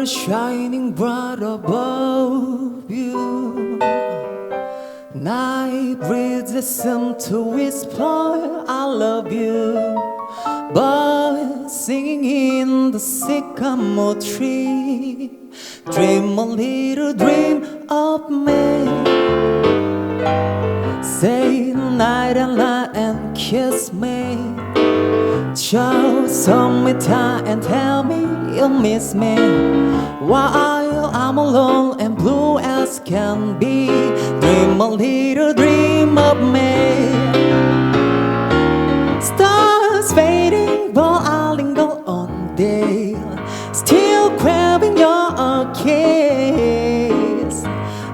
Stars shining bright above you. Night breezes seem to whisper, I love you. Birds singing in the sycamore tree. Dream a little dream of me. Say night and night and kiss me. Show some me time and tell me you miss me. While I'm alone and blue as can be. Dream a little dream of me. Stars fading but I linger on day Still craving your kiss.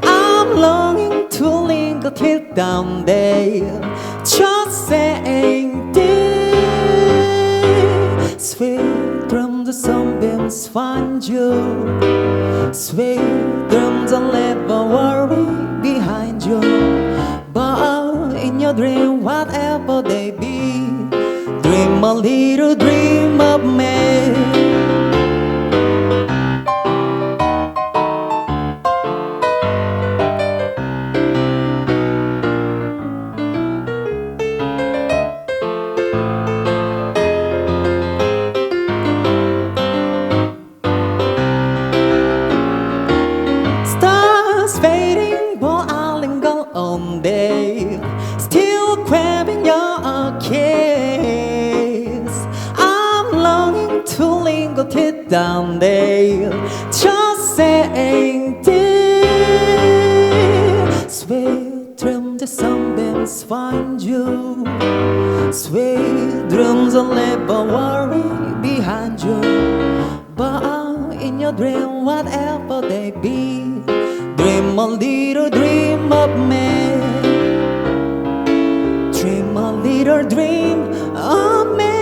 I'm longing to linger till down there you. Sweet dreams I'll never worry behind you. But in your dream whatever they be. Dream a little dream the sunbeams find you. Sweet dreams, I'll never worry behind you. But in your dream, whatever they be, dream a little dream of me. Dream a little dream of me.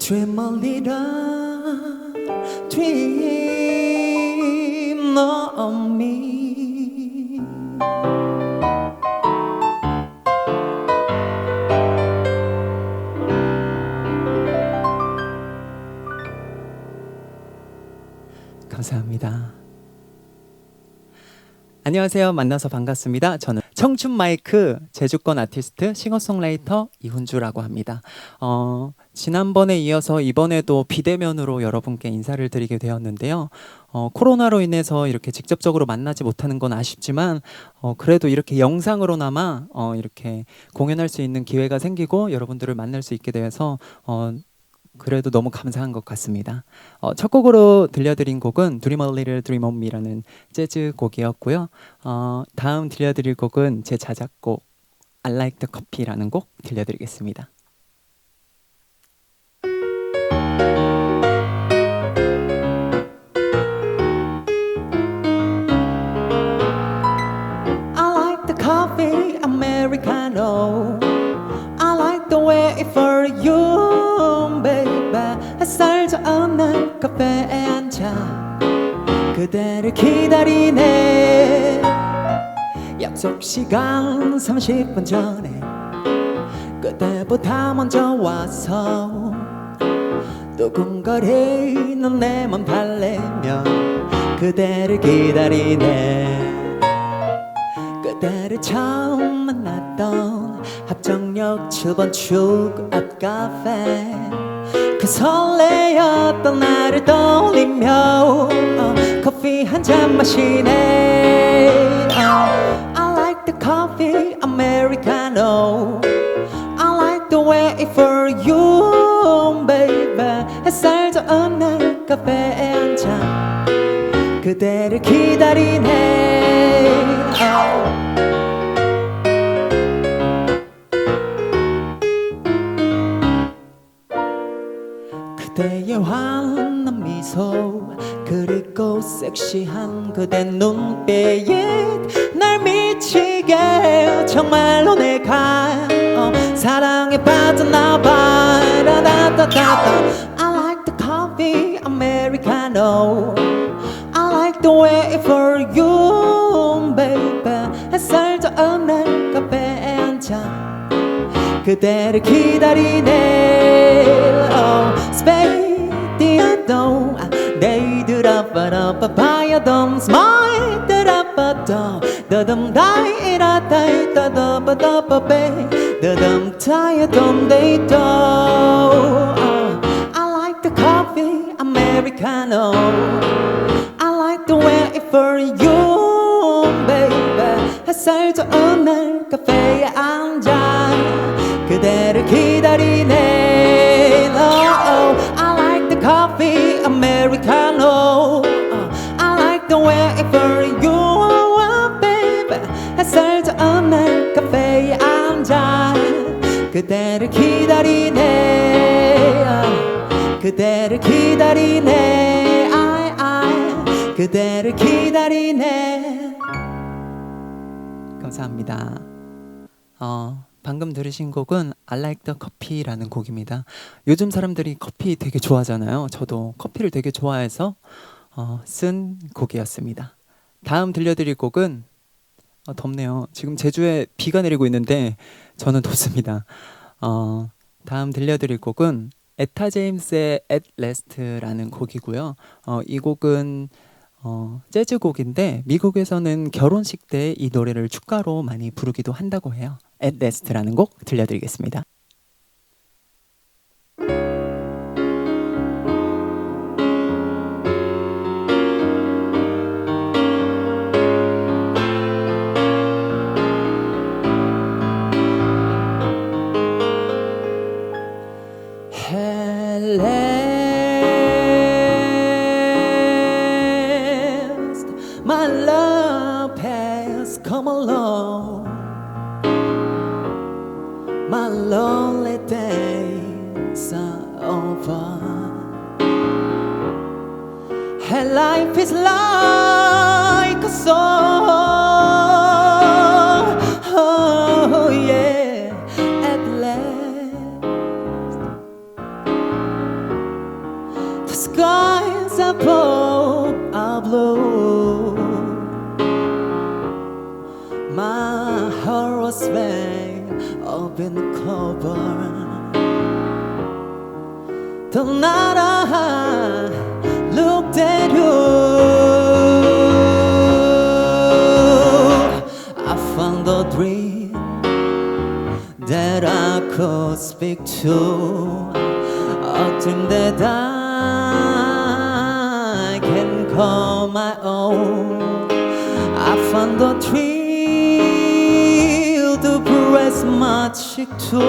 Dream a little dream of me. 감사합니다. 안녕하세요. 만나서 반갑습니다. 저는 청춘 마이크 제주권 아티스트 싱어송라이터 이훈주라고 합니다. 어, 지난번에 이어서 이번에도 비대면으로 여러분께 인사를 드리게 되었는데요. 어, 코로나로 인해서 이렇게 직접적으로 만나지 못하는 건 아쉽지만 어, 그래도 이렇게 영상으로나마 어, 이렇게 공연할 수 있는 기회가 생기고 여러분들을 만날 수 있게 되어서 어, 그래도 너무 감사한 것 같습니다. 어, 첫 곡으로 들려드린 곡은 Dream a Little Dream of Me라는 재즈 곡이었고요. 어, 다음 들려드릴 곡은 제 자작곡 I Like the Coffee라는 곡 들려드리겠습니다. 카페에 앉아 그대를 기다리네. 약속 시간 30분 전에 그대보다 먼저 와서 두근거리는 내 맘 달래며 그대를 기다리네. 그대를 처음 만났던 합정역 7번 출구 앞 카페 그 설레였던 나를 떠올리며 어, 커피 한 잔 마시네 어, I like the coffee Americano I like the way for you baby 햇살 좋은 날 카페에 앉아 그대를 기다리네 미소 그리고 섹시한 그대 눈빛 날 미치게 정말로 내가 어, 사랑에 빠져나봐. 라다다다다 I like the coffee Americano. I like the way for you baby. 햇살 좋은 날 카페에 앉아. 그대를 기다리네. Oh, 스페디아도 내이드라빠라빠파야돔 스마일드라빠도 더듬 다이라다이 더더바더바베 더듬 타야돔 데이도 I like the coffee Americano. I like the way it for you baby. 햇살 좋은 날 카페에 앉아 그대를 기다리네 그대를 기다리네. 그대를 기다리네. I, I 그대를 기다리네. 감사합니다. 어, 방금 들으신 곡은 I Like the Coffee라는 곡입니다. 요즘 사람들이 커피 되게 좋아하잖아요. 저도 커피를 되게 좋아해서 어, 쓴 곡이었습니다. 다음 들려드릴 곡은 어, 덥네요 지금 제주에 비가 내리고 있는데 저는 덥습니다 어, 다음 들려드릴 곡은 에타 제임스의 At Last라는 곡이고요. 어, 이 곡은 어, 재즈 곡인데 미국에서는 결혼식 때 이 노래를 축가로 많이 부르기도 한다고 해요. At Last라는 곡 들려드리겠습니다. That I could speak to a dream that I can call my own. I found a thrill to press my cheek to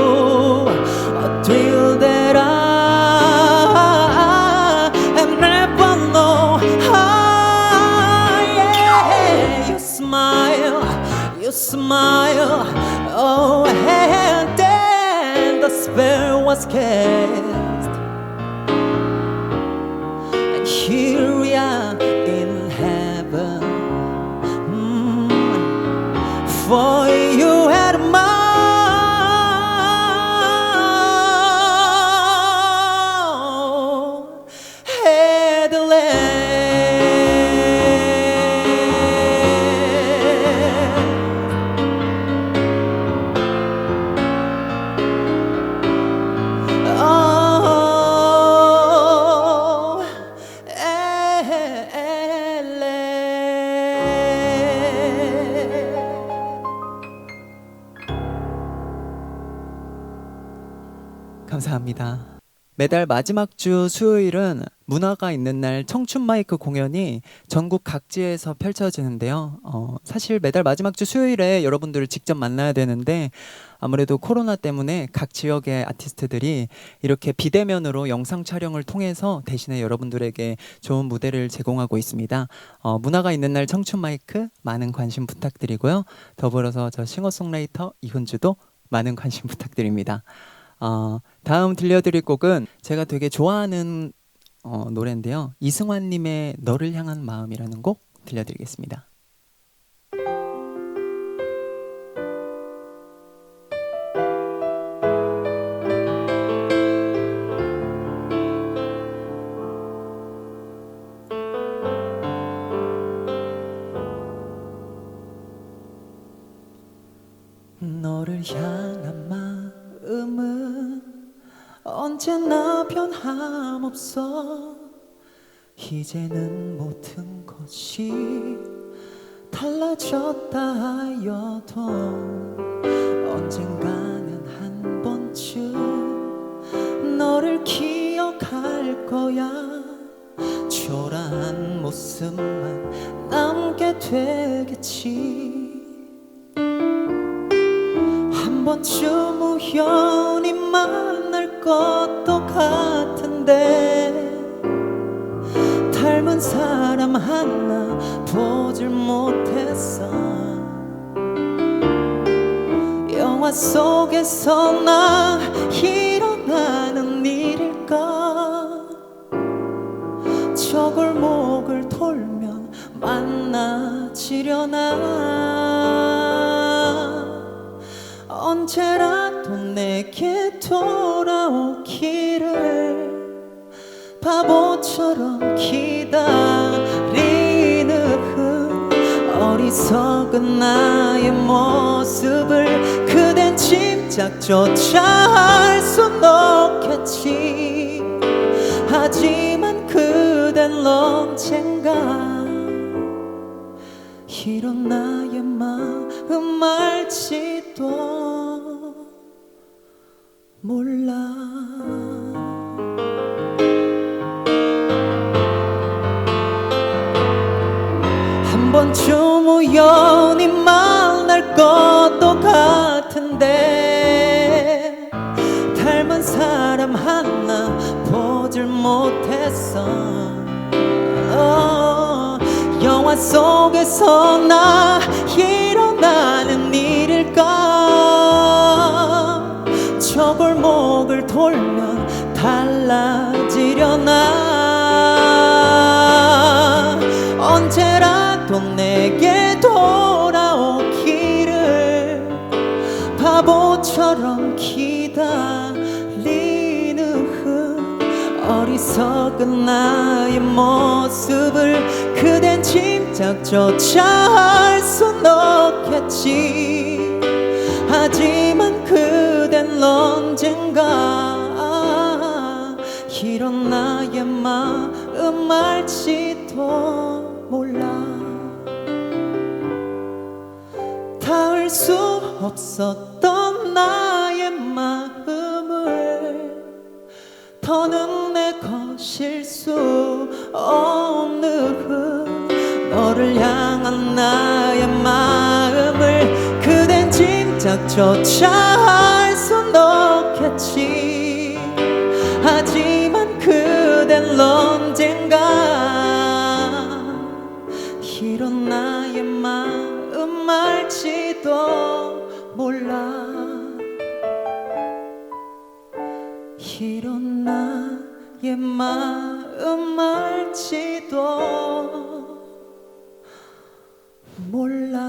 a thrill that I have never known. Ah, yeah. You smile, you smile, oh, and there was care. 감사합니다. 매달 마지막 주 수요일은 문화가 있는 날 청춘 마이크 공연이 전국 각지에서 펼쳐지는데요. 어, 사실 매달 마지막 주 수요일에 여러분들을 직접 만나야 되는데 아무래도 코로나 때문에 각 지역의 아티스트들이 이렇게 비대면으로 영상 촬영을 통해서 대신에 여러분들에게 좋은 무대를 제공하고 있습니다. 어, 문화가 있는 날 청춘 마이크 많은 관심 부탁드리고요. 더불어서 저 싱어송라이터 이훈주도 많은 관심 부탁드립니다. 어, 다음 들려드릴 곡은 제가 되게 좋아하는 어, 노래인데요. 이승환님의 너를 향한 마음이라는 곡 들려드리겠습니다. 이제는 모든 것이 달라졌다 하여도 언젠가는 한 번쯤 너를 기억할 거야. 초라한 모습만 남게 되겠지. 한 번쯤 우연히 만날 것도 같은데 닮은 사람 하나 보질 못했어. 영화 속에서 나 일어나는 일일까? 저 골목을 돌면 만나지려나? 언제라도 내게 돌 바보처럼 기다리는 어리석은 나의 모습을 그댄 짐작조차 할 순 없겠지. 하지만 그댄 언젠가 이런 나의 마음 알지도 몰라 한 번쯤 우연히 만날 것도 같은데 닮은 사람 하나 보질 못했어. 어, 영화 속에서 나 일어나는 일일까? 저 골목을 돌면 달라지려나 언제라도 내게 돌아오기를 바보처럼 기다리는 어리석은 나의 모습을 그댄 짐작조차 할 순 없겠지. 하지만 그댄 언젠가 이런 나의 마음 알지도 없었던 나의 마음을 더는 내 것일 수 없는 너를 향한 나의 마음을 그댄 짐작조차 할 순 없겠지. 하지만 그댄 언젠가 이런 나의 마음 알지도 나의 마음 알지도 몰라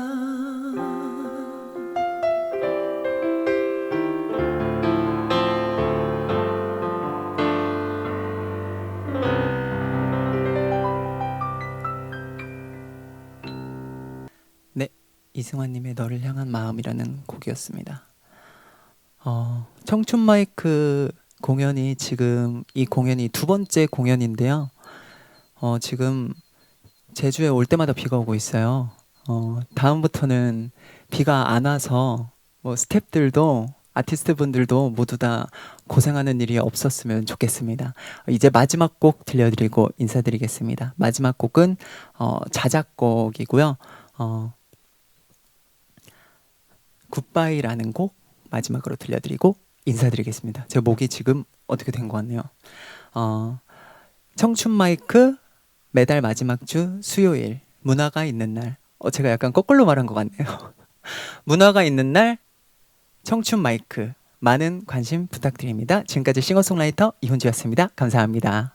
네, 이승환님의 너를 향한 마음이라는 곡이었습니다. 어, 청춘 마이크 공연이 지금 이 공연이 두 번째 공연인데요. 어, 지금 제주에 올 때마다 비가 오고 있어요. 어, 다음부터는 비가 안 와서 뭐 스탭들도 아티스트 분들도 모두 다 고생하는 일이 없었으면 좋겠습니다. 이제 마지막 곡 들려드리고 인사드리겠습니다. 마지막 곡은 어, 자작곡이고요. 어, 굿바이라는 곡 마지막으로 들려드리고 인사드리겠습니다. 제 목이 지금 어떻게 된 것 같네요. 어, 청춘 마이크 매달 마지막 주 수요일 문화가 있는 날. 어, 제가 약간 거꾸로 말한 것 같네요. 문화가 있는 날 청춘 마이크 많은 관심 부탁드립니다. 지금까지 싱어송라이터 이훈주였습니다. 감사합니다.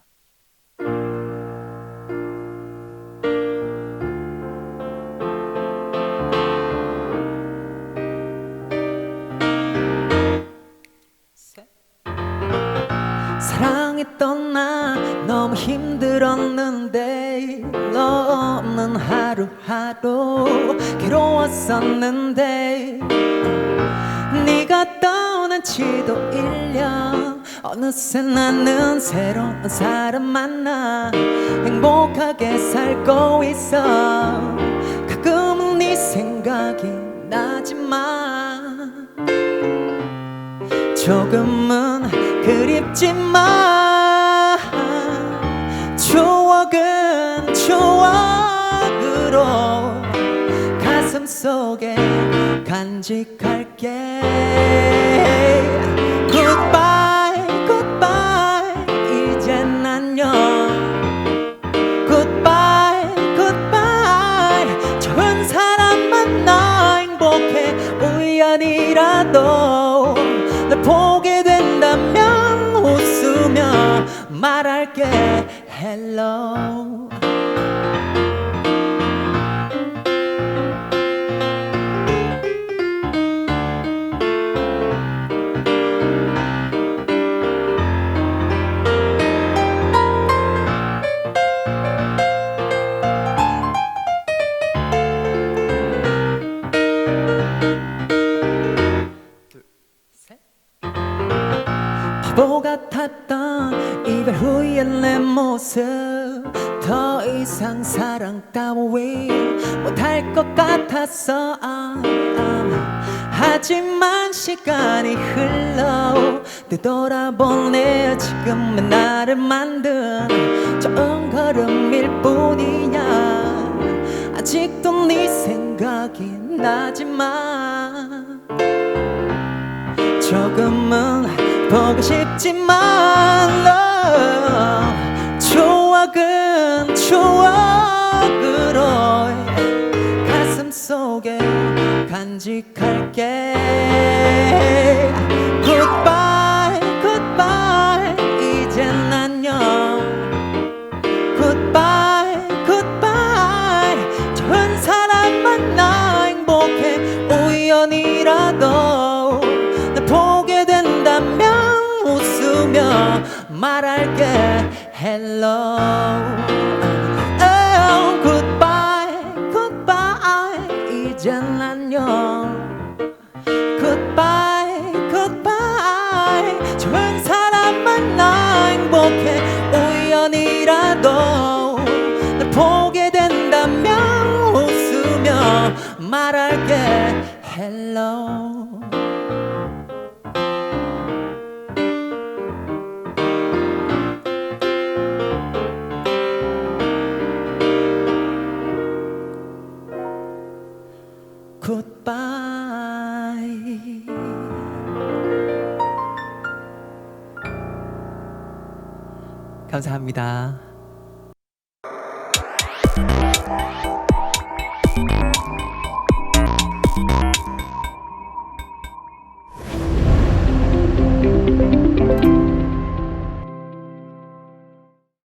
사랑했던 나 너무 힘들었는데 너 없는 하루하루 괴로웠었는데 네가 떠난 지도 1년 어느새 나는 새로운 사람 만나 행복하게 살고 있어 가끔은 네 생각이 나지만 조금은 그립지만 추억은 추억으로 가슴 속에 간직할게 Hello 되돌아보네 지금의 나를 만든 좋은 걸음일 뿐이야. 아직도 네 생각이 나지만 조금은 보고 싶지만 너 추억은 추억으로 가슴 속에 간직할게. Goodbye, 말할게 Hello 감사합니다.